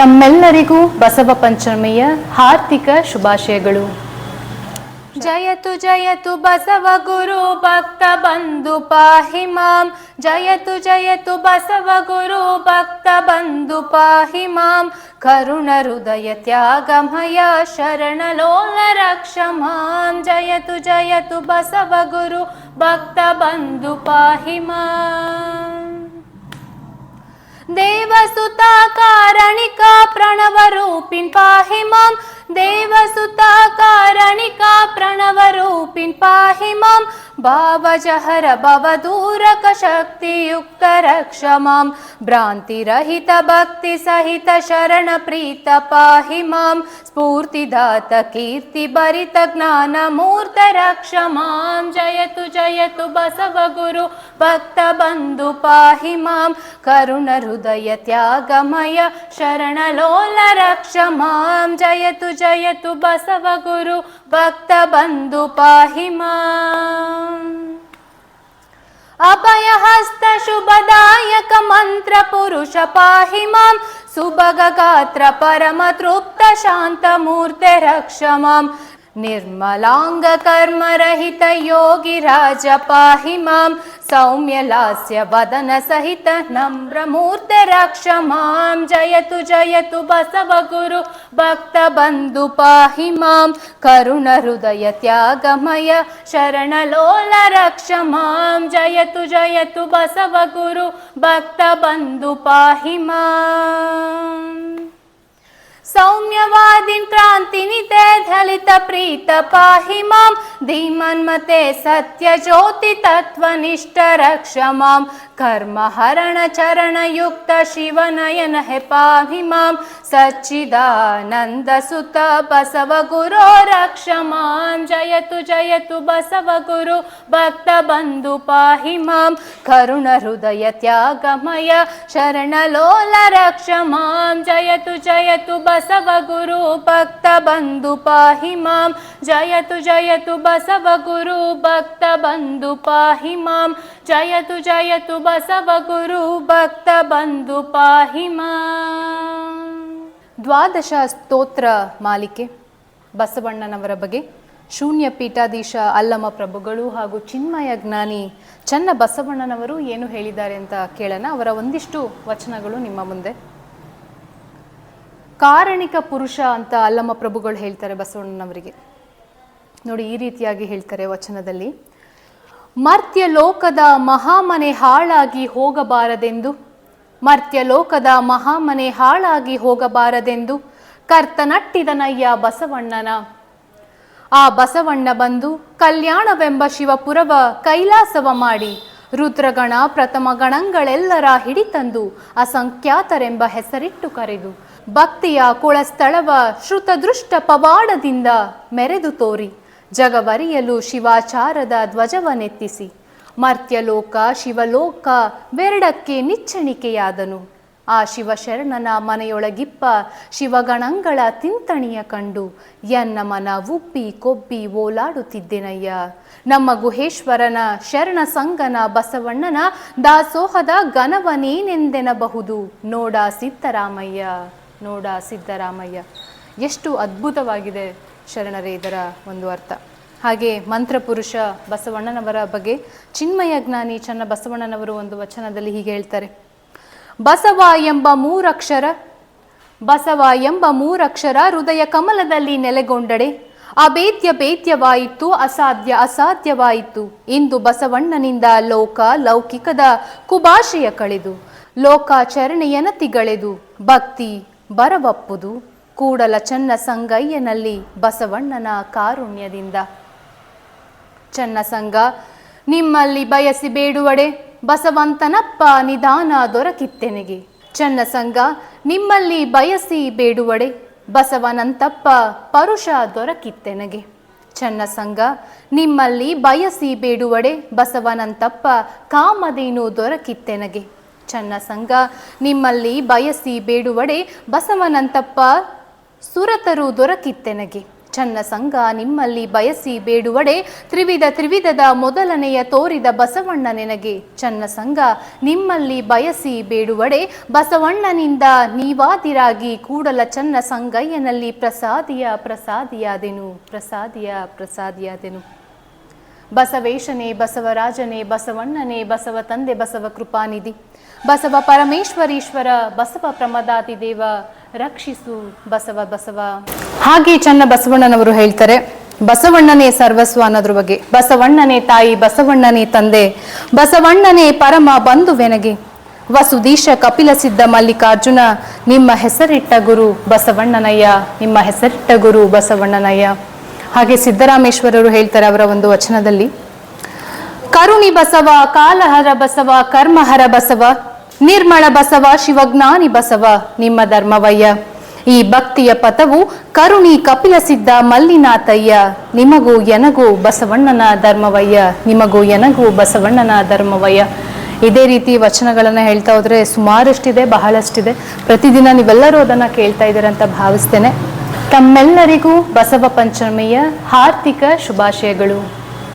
ತಮ್ಮೆಲ್ಲರಿಗೂ ಬಸವ ಪಂಚಮಿಯ ಹಾರ್ದಿಕ ಶುಭಾಶಯಗಳು. ಜಯತು ಜಯತು ಬಸವ ಗುರು ಭಕ್ತ ಬಂಧು ಪಾಹಿ ಮಾಂ. ಜಯತು ಜಯತು ಬಸವ ಗುರು ಭಕ್ತ ಬಂಧು ಪಾಹಿ ಮಾಂ. ಕರುಣ ಹೃದಯ ತ್ಯಾಗಮಯ ಶರಣ ಲೋಲ ರಕ್ಷ ಮಾಂ. ಜಯತು ಜಯತು ಬಸವ ಗುರು ಭಕ್ತ ಬಂಧು ಪಾಹಿ ಮಾಂ. देवसुता कारणिका प्रणवरूप पाहिमं देवसुता कारणिका प्रणवरूपिन् पाहि प्रणवरूपहिमं भावजहर भव रक्ष मां भ्रान्तिरहित भक्तिसहित शरणप्रीत पाहि मां स्फूर्तिदात कीर्तिभरित ज्ञानमूर्त रक्ष मां जयतु जयतु बसव गुरु भक्तबन्धु पाहि मां करुणहृदय त्यागमय शरण लोल रक्ष मां जयतु जयतु बसव गुरु भक्तबन्धु पाहि मा अपयहस्त शुभदायक पाहि मां सुभगगात्र परमतृप्त शान्त रक्ष मां निर्मलाङ्गकर्मरहितयोगिराज पाहि मां सौम्यलास्य वदनसहित नम्रमूर्तरक्ष मां जयतु जयतु बसवगुरु भक्तबन्धु पाहि मां। करुणहृदय त्यागमय शरणलोलरक्ष मां जयतु जयतु बसवगुरु भक्तबन्धु पाहि मा। सौम्यवादिनि ते धलित प्रीत पाहि माम् धीमन्मते सत्यज्योतितत्त्वनिष्ठ रक्ष मां कर्म हरणचरणयुक्त शिवनयनः पाहि मां सच्चिदानन्दसुत बसवगुरो रक्ष मां जयतु जयतु बसवगुरु भक्तबन्धु पाहि मां करुणहृदय त्यागमय शरणलोल रक्ष मां जयतु जयतु बसवगुरु भक्तबन्धु पाहि मां जयतु जयतु ಪಾಹಿ ಮಾಂ ಸೌಮ್ಯವಾದಿನ್ ಕ್ರಾಂತಿ ನಿತೆ ದಲಿತ ಪ್ರೀತ ಪಾಹಿ ಮಾಂ ಧೀಮನ್ಮತೆ ಸತ್ಯ ಜ್ಯೋತಿ ತತ್ವನಿಷ್ಠ ರಕ್ಷ ಮಾಂ ಕರ್ಮ ಹರಣ ಚರಣ ಯುಕ್ತ ಶಿವನಯನ ಹೆ ಪಾಹಿ ಮಾಂ ಸಚ್ಚಿದಾನಂದ ಸುತ ಬಸವ ಗುರೋ ರಕ್ಷ ಮಾಂ ಜಯತು ಜಯತು ಬಸವ ಗುರು ಭಕ್ತ ಬಂಧು ಪಾಹಿ ಮಾಂ. ಜಯತು ಜಯತು ಬಸವ ಗುರು ಭಕ್ತ ಬಂಧು ಪಾಹಿ ದ್ವಾದಶ ಸ್ತೋತ್ರ ಮಾಲಿಕೆ. ಬಸವಣ್ಣನವರ ಬಗ್ಗೆ ಶೂನ್ಯ ಪೀಠಾಧೀಶ ಅಲ್ಲಮ ಪ್ರಭುಗಳು ಹಾಗೂ ಚಿನ್ಮಯ ಜ್ಞಾನಿ ಚನ್ನ ಬಸವಣ್ಣನವರು ಏನು ಹೇಳಿದ್ದಾರೆ ಅಂತ ಕೇಳೋಣ. ಅವರ ಒಂದಿಷ್ಟು ವಚನಗಳು ನಿಮ್ಮ ಮುಂದೆ. ಕಾರಣಿಕ ಪುರುಷ ಅಂತ ಅಲ್ಲಮ ಪ್ರಭುಗಳು ಹೇಳ್ತಾರೆ ಬಸವಣ್ಣನವರಿಗೆ. ನೋಡಿ ಈ ರೀತಿಯಾಗಿ ಹೇಳ್ತಾರೆ ವಚನದಲ್ಲಿ. ಮರ್ತ್ಯ ಲೋಕದ ಮಹಾಮನೆ ಹಾಳಾಗಿ ಹೋಗಬಾರದೆಂದು, ಮರ್ತ್ಯ ಲೋಕದ ಮಹಾಮನೆ ಹಾಳಾಗಿ ಹೋಗಬಾರದೆಂದು ಕರ್ತನಟ್ಟಿದನಯ್ಯ ಬಸವಣ್ಣನ. ಆ ಬಸವಣ್ಣ ಬಂದು ಕಲ್ಯಾಣವೆಂಬ ಶಿವಪುರವ ಕೈಲಾಸವ ಮಾಡಿ ರುದ್ರಗಣ ಪ್ರಥಮ ಗಣಗಳೆಲ್ಲರ ಹಿಡಿತಂದು ಅಸಂಖ್ಯಾತರೆಂಬ ಹೆಸರಿಟ್ಟು ಕರೆದು ಭಕ್ತಿಯ ಕುಳಸ್ಥಳವ ಶ್ರುತದೃಷ್ಟ ಪವಾಡದಿಂದ ಮೆರೆದು ತೋರಿ. ಜಗವರಿಯಲು ಶಿವಾಚಾರದ ಧ್ವಜವನೆತ್ತಿಸಿ ಮರ್ತ್ಯಲೋಕ, ಶಿವಲೋಕ, ಬೆರಡಕ್ಕೆ ನಿಚ್ಚಣಿಕೆಯಾದನು. ಆ ಶಿವಶರಣನ ಮನೆಯೊಳಗಿಪ್ಪ ಶಿವಗಣಂಗಳ ತಿಂತಣಿಯ ಕಂಡು, ಎನ್ನ ಮನ ಉಪ್ಪಿ ಕೊಬ್ಬಿ ಓಲಾಡುತ್ತಿದ್ದೆನಯ್ಯ. ನಮ್ಮ ಗುಹೇಶ್ವರನ ಶರಣ ಸಂಗನ ಬಸವಣ್ಣನ ದಾಸೋಹದ ಘನವನೇನೆಂದೆನಬಹುದು? ನೋಡ ಸಿದ್ದರಾಮಯ್ಯ ನೋಡ ಸಿದ್ದರಾಮಯ್ಯ. ಎಷ್ಟು ಅದ್ಭುತವಾಗಿದೆ. ಶರಣರೇ, ಇದರ ಒಂದು ಅರ್ಥ. ಹಾಗೆ ಮಂತ್ರಪುರುಷ ಬಸವಣ್ಣನವರ ಬಗ್ಗೆ ಚಿನ್ಮಯ ಜ್ಞಾನಿ ಚನ್ನ ಬಸವಣ್ಣನವರು ಒಂದು ವಚನದಲ್ಲಿ ಹೀಗೆ ಹೇಳ್ತಾರೆ. ಬಸವ ಎಂಬ ಮೂರಕ್ಷರ, ಬಸವ ಎಂಬ ಮೂರಕ್ಷರ ಹೃದಯ ಕಮಲದಲ್ಲಿ ನೆಲೆಗೊಂಡಡೆ, ಅಭೇದ್ಯ ಭೇದ್ಯವಾಯಿತು, ಅಸಾಧ್ಯ ಅಸಾಧ್ಯವಾಯಿತು. ಇಂದು ಬಸವಣ್ಣನಿಂದ ಲೋಕ ಲೌಕಿಕದ ಕುಭಾಷೆಯ ಕಳೆದು ಲೋಕಾಚರಣೆಯನತಿಗಳೆದು ಭಕ್ತಿ ಬರವಪ್ಪುದು. ಕೂಡಲ ಚನ್ನ ಸಂಗಯ್ಯನಲ್ಲಿ ಬಸವಣ್ಣನ ಕಾರುಣ್ಯದಿಂದ. ಚನ್ನ ಸಂಘ ನಿಮ್ಮಲ್ಲಿ ಬಯಸಿ ಬೇಡುವಡೆ, ಬಸವಂತನಪ್ಪ ನಿಧಾನ ದೊರಕಿತ್ತೆನೆಗೆ. ಚನ್ನ ಸಂಘ ನಿಮ್ಮಲ್ಲಿ ಬಯಸಿ ಬೇಡುವಡೆ, ಬಸವನಂತಪ್ಪ ಪರುಷ ದೊರಕಿತ್ತೆನಗೆ. ಚನ್ನ ಸಂಘ ನಿಮ್ಮಲ್ಲಿ ಬಯಸಿ ಬೇಡುವಡೆ, ಬಸವನಂತಪ್ಪ ಕಾಮದೇನು ದೊರಕಿತ್ತೆನಗೆ. ಚನ್ನ ಸಂಘ ನಿಮ್ಮಲ್ಲಿ ಬಯಸಿ ಬೇಡುವಡೆ, ಬಸವನಂತಪ್ಪ ಸುರತರು ದೊರಕಿತ್ತೆನಗೆ. ಚನ್ನ ಸಂಘ ನಿಮ್ಮಲ್ಲಿ ಬಯಸಿ ಬೇಡುವಡೆ, ತ್ರಿವಿಧ ತ್ರಿವಿಧದ ಮೊದಲನೆಯ ತೋರಿದ ಬಸವಣ್ಣ ನಿನಗೆ. ಚನ್ನ ಸಂಘ ನಿಮ್ಮಲ್ಲಿ ಬಯಸಿ ಬೇಡುವಡೆ, ಬಸವಣ್ಣನಿಂದ ನೀವಾದಿರಾಗಿ ಕೂಡಲ ಚನ್ನ ಸಂಗಯ್ಯನಲ್ಲಿ ಪ್ರಸಾದಿಯ ಪ್ರಸಾದಿಯಾದೆನು ಪ್ರಸಾದಿಯ ಪ್ರಸಾದಿಯಾದೆನು. ಬಸವೇಶನೇ, ಬಸವರಾಜನೇ, ಬಸವಣ್ಣನೇ, ಬಸವ ತಂದೆ, ಬಸವ ಕೃಪಾನಿಧಿ. ಬಸವ ಪರಮೇಶ್ವರೀಶ್ವರ, ಬಸವ ಪ್ರಮದಾತಿ ದೇವ ರಕ್ಷಿಸು ಬಸವ ಬಸವ. ಹಾಗೆ ಚನ್ನ ಬಸವಣ್ಣನವರು ಹೇಳ್ತಾರೆ, ಬಸವಣ್ಣನೇ ಸರ್ವಸ್ವ ಅನ್ನೋದ್ರ ಬಗ್ಗೆ. ಬಸವಣ್ಣನೇ ತಾಯಿ, ಬಸವಣ್ಣನೇ ತಂದೆ. ಬಸವಣ್ಣನೇ ಪರಮ ಬಂಧುವೆನಗೆ. ವಸುದೀಶ ಕಪಿಲ ಸಿದ್ಧ ಮಲ್ಲಿಕಾರ್ಜುನ, ನಿಮ್ಮ ಹೆಸರಿಟ್ಟ ಗುರು ಬಸವಣ್ಣನಯ್ಯ, ನಿಮ್ಮ ಹೆಸರಿಟ್ಟ ಗುರು ಬಸವಣ್ಣನಯ್ಯ. ಹಾಗೆ ಸಿದ್ದರಾಮೇಶ್ವರರು ಹೇಳ್ತಾರೆ ಅವರ ಒಂದು ವಚನದಲ್ಲಿ, ಕರುಣಿ ಬಸವ, ಕಾಲಹರ ಬಸವ, ಕರ್ಮಹರ ಬಸವ ನಿರ್ಮಳ ಬಸವ, ಶಿವಜ್ಞಾನಿ ಬಸವ, ನಿಮ್ಮ ಧರ್ಮವಯ್ಯ. ಈ ಭಕ್ತಿಯ ಪಥವು ಕರುಣಿ ಕಪಿಲ ಸಿದ್ಧ ಮಲ್ಲಿನಾಥಯ್ಯ. ನಿಮಗೂ ಎನಗೂ ಬಸವಣ್ಣನ ಧರ್ಮವಯ್ಯ. ನಿಮಗೂ ಎನಗೂ ಬಸವಣ್ಣನ ಧರ್ಮವಯ್ಯ. ಇದೇ ರೀತಿ ವಚನಗಳನ್ನು ಹೇಳ್ತಾ ಹೋದರೆ ಸುಮಾರಷ್ಟಿದೆ, ಬಹಳಷ್ಟಿದೆ. ಪ್ರತಿದಿನ ನೀವೆಲ್ಲರೂ ಅದನ್ನು ಕೇಳ್ತಾ ಇದ್ದೀರಂತ ಭಾವಿಸ್ತೇನೆ. ತಮ್ಮೆಲ್ಲರಿಗೂ ಬಸವ ಪಂಚಮಿಯ ಹಾರ್ದಿಕ ಶುಭಾಶಯಗಳು.